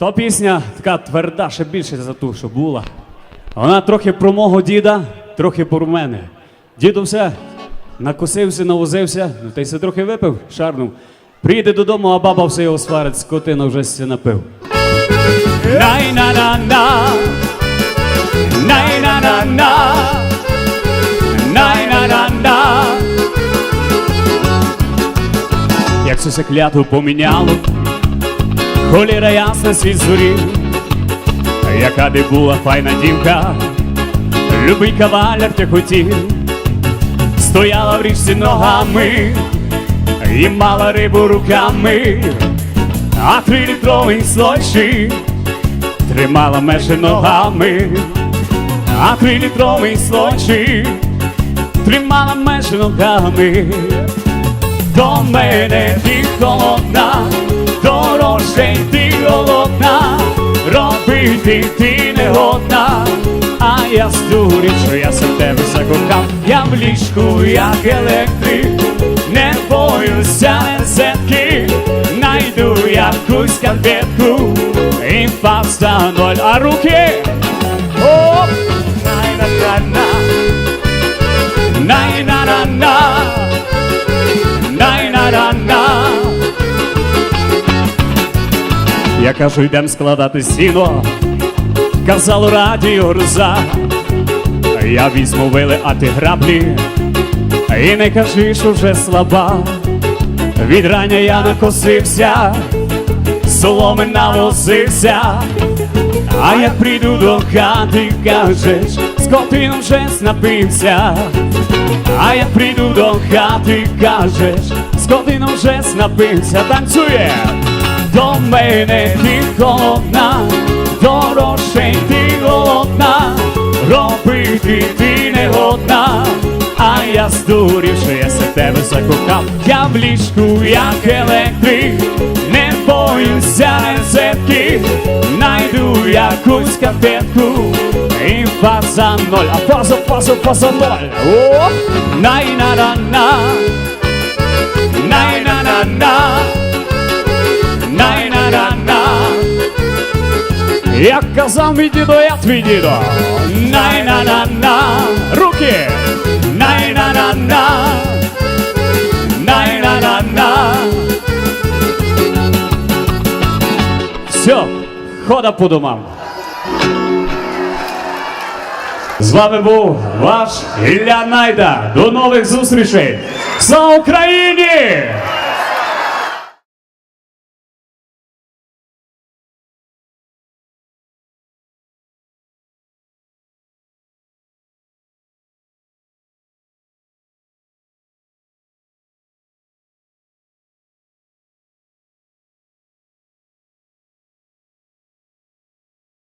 То пісня така тверда, ще більше за ту, що була. Вона трохи про мого діда, трохи про мене. Діду все накосився, навозився, ну та й все трохи випив, шарнув. Приїде додому, а баба все його сварить, скотина вже все напив. Най-на-на-на, най-на-на-на, най-на-на-на. Як все се клятву поміняло, холіра ясна світ зорів, яка де була файна дівка, любий кавалер те хотів, стояла в річці ногами і мала рибу руками, а трилітровий слойчик тримала межі ногами, а трилітровий слойчик тримала межі ногами. До мене ти холодна, дорожче ти голодна, робити ти не годна, а я стурі, що я за тебе закохав, я в ліжку, як електрик, не боюся сетки, найду якусь конфетку, і паста ноль, а руки, Я кажу, йдем складати сіно, казало радіо гроза. Я візьму вили, а ти граблі, і не кажи, вже слаба. Від рання я накосився, соломи навозився, а як прийду до хати, кажеш, скотином вже напився. А як прийду до хати, кажеш, з годином вже напився, танцює до мене ти холодна, дорожче ти голодна, робити ти не годна, а я здурів, що я се тебе закохав, я в ліжку, як електрик, не боюся розетки, найду якусь кафетку і фаза ноль, а фаза, фаза, фаза ноль. О, най-на-на-на, най-на-на-на, най-на-на-на. Як казав мій дідо, я твій дідо. Най-на-на-на, руки, най-на-на-на, най-на-на-на. Все, хода по домам. З вами був ваш Ілля Найда. До нових зустрічей. Слава Україні!